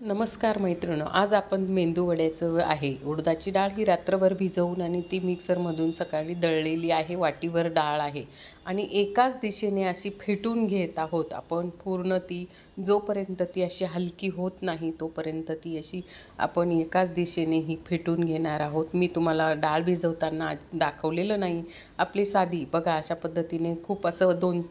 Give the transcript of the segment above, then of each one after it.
नमस्कार मैत्रिणी आज आपण मेंदू वड्याचं आहे. उडदाची डाळ ही रात्रभर भिजवून आणि ती मिक्सरमधून सकाळी दळलेली आहे वाटीवर डाळ आहे आणि एकाच दिशेने अशी फेटून घेत आहोत आपण. पूर्ण ती जोपर्यंत ती अशी हलकी होत नाही तोपर्यंत ती अशी आपण एकाच दिशेने ही फेटून घेणार आहोत. मी तुम्हाला डाळ भिजवताना दाखवलेलं नाही. आपली साधी बघा अशा पद्धतीने खूप असं दोन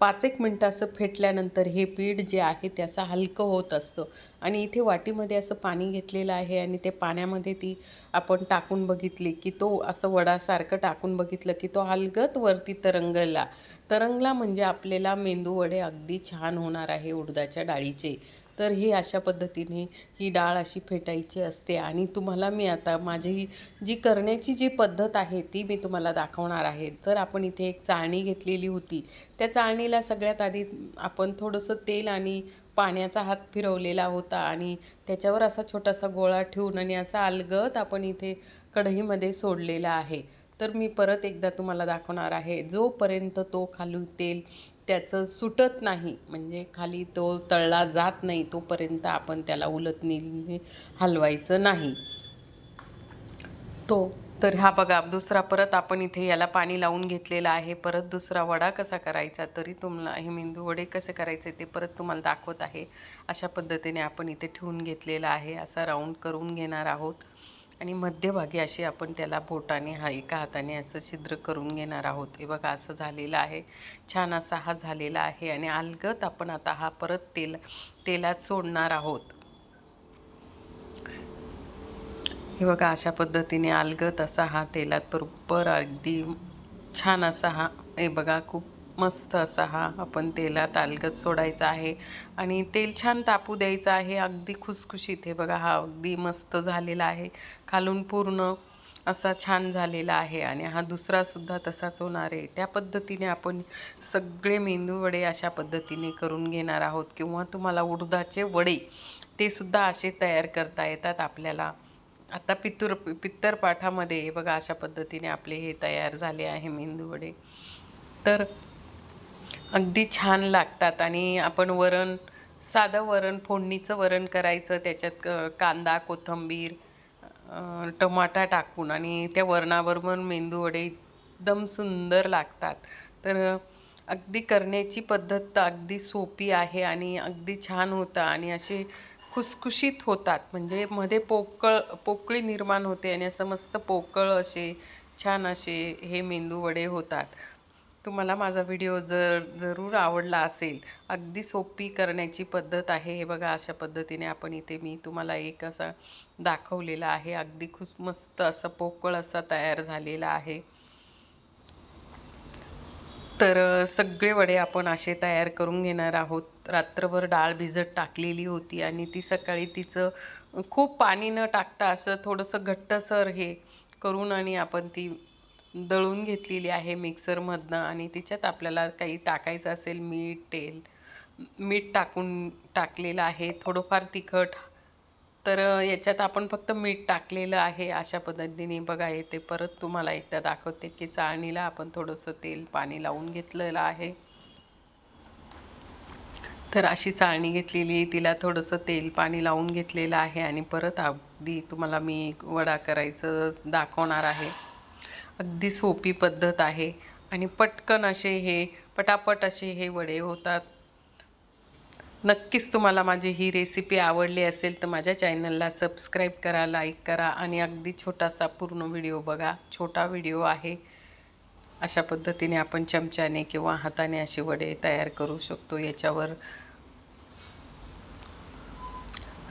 पाच एक मिनटं असं फेटल्यानंतर हे पीठ जे आहे ते असं हलकं होत असतं. आणि इथे वाटीमध्ये असं पाणी घेतलेलं आहे आणि ते पाण्यामध्ये ती आपण टाकून बघितली की तो असं वडासारखं टाकून बघितलं की तो हलगत वरती तरंगला. तरंगला म्हणजे आपल्याला मेंदू वडे अगदी छान होणार आहे उडदाच्या डाळीचे. तर ही अशा पद्धतीने ही डाळ अशी फेटायची असते. आणि तुम्हाला मी आता माझी जी करण्याची जी पद्धत आहे ती मी तुम्हाला दाखवणार आहे. तर आपण इथे एक चाळणी घेतलेली होती त्या चाळणीला सगळ्यात आधी आपण थोडंसं तेल आणि पाण्याचा हात फिरवलेला होता आणि त्याच्यावर असा छोटासा गोळा ठेवून आणि असा अलगत आपण इथे कढईमध्ये सोडलेला आहे. तर मी परत एकदा तुम्हाला दाखवणार आहे. जोपर्यंत तो खालू तेल त्याचं सुटत नाही. म्हणजे खाली तो तळला जात नाही तोपर्यंत आपण त्याला उलटणीने हलवायचं नाही. तो तर हा बघा दुसरा परत आपण इथे याला पाणी लावून घेतलेलं आहे. परत दुसरा वडा कसा करायचा? तरी तुम्हाला हे मेंदू वडे कसे करायचे ते परत तुम्हाला दाखवत आहे. अशा पद्धतीने आपण इथे ठेवून घेतलेला आहे. असा राऊंड करून घेणार आहोत. आणि मध्यभागी अशी आपण त्याला बोटाने हा एका हाताने असं छिद्र करून घेणार आहोत. हे बघा असं झालेलं आहे. छान असा हा झालेला आहे आणि अलगत आपण आता हा परत तेल तेलात सोडणार आहोत. हे बघा अशा पद्धतीने अलगत असा हा तेलात बरोबर अगदी छान असा हा हे बघा खूप मस्त असा हा आपण तेलात अलगत सोडायचा आहे आणि तेल छान तापू द्यायचं आहे. अगदी खुसखुशीत हे बघा हा अगदी मस्त झालेला आहे. खालून पूर्ण असा छान झालेला आहे आणि हा दुसरासुद्धा तसाच होणार आहे. त्या पद्धतीने आपण सगळे मेंदू वडे अशा पद्धतीने करून घेणार आहोत किंवा तुम्हाला उडदाचे वडे ते सुद्धा असे तयार करता येतात. आपल्याला आता पितूर पित्तरपाठामध्ये बघा अशा पद्धतीने आपले हे तयार झाले आहे मेंदू वडे. तर अगदी छान लागतात आणि आपण वरण साधं वरण फोडणीचं वरण करायचं त्याच्यात कांदा कोथिंबीर टमाटा टाकून आणि त्या वरणाबरोबर मेंदू वडे एकदम सुंदर लागतात. तर अगदी करण्याची पद्धत अगदी सोपी आहे आणि अगदी छान होतं आणि असे खुसखुशीत होतात. म्हणजे मध्ये पोकळ पोकळी निर्माण होते आणि असं मस्त पोकळ असे छान असे हे मेंदू वडे होतात. तुम्हाला माझा व्हिडिओ जर जरूर आवडला असेल अगदी सोपी करण्याची पद्धत आहे. हे बघा अशा पद्धतीने आपण इथे मी तुम्हाला एक असा दाखवलेला आहे. अगदी खूप मस्त असं पोकळ असा तयार झालेला आहे. तर सगळे वडे आपण असे तयार करून घेणार आहोत. रात्रभर डाळ भिजत टाकलेली होती आणि ती सकाळी तिचं खूप पाणी न टाकता असं थोडंसं घट्टसर हे करून आणि आपण ती दळून घेतलेली आहे मिक्सरमधनं आणि तिच्यात आपल्याला काही टाकायचं असेल मीठ तेल मीठ टाकून टाकलेलं आहे. थोडंफार तिखट. तर याच्यात आपण फक्त मीठ टाकलेलं आहे अशा पद्धतीने. बघा येते परत तुम्हाला एकदा दाखवते की चाळणीला आपण थोडंसं तेल पाणी लावून घेतलेलं आहे. तर अशी चाळणी घेतलेली तिला थोडंसं तेल पाणी लावून घेतलेलं आहे आणि परत अगदी तुम्हाला मी वडा करायचं दाखवणार आहे. अगदी सोपी पद्धत आहे. आणि पटकन असे हे पटापट असे हे वडे होतात. नक्कीच तुम्हाला माझी ही रेसिपी आवडली असेल तर माझ्या चॅनलला सबस्क्राईब करा लाईक करा आणि अगदी छोटासा पूर्ण व्हिडिओ बघा. छोटा व्हिडिओ आहे. अशा पद्धतीने आपण चमच्याने किंवा हाताने असे वडे तयार करू शकतो. याच्यावर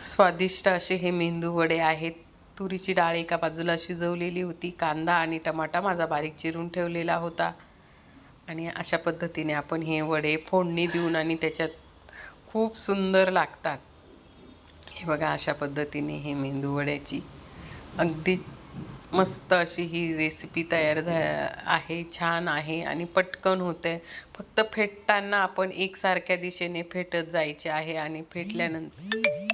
स्वादिष्ट असे हे मेंदू वडे आहेत. तुरीची डाळ एका बाजूला शिजवलेली होती. कांदा आणि टमाटा माझा बारीक चिरून ठेवलेला होता. आणि अशा पद्धतीने आपण हे वडे फोडणी देऊन आणि त्याच्यात खूप सुंदर लागतात. हे बघा अशा पद्धतीने हे मेंदू वड्याची अगदी मस्त अशी ही रेसिपी तयार झा आहे छान आहे आणि पटकन होते. फक्त फेटताना आपण एकसारख्या दिशेने फेटत जायचे आहे आणि फेटल्यानंतर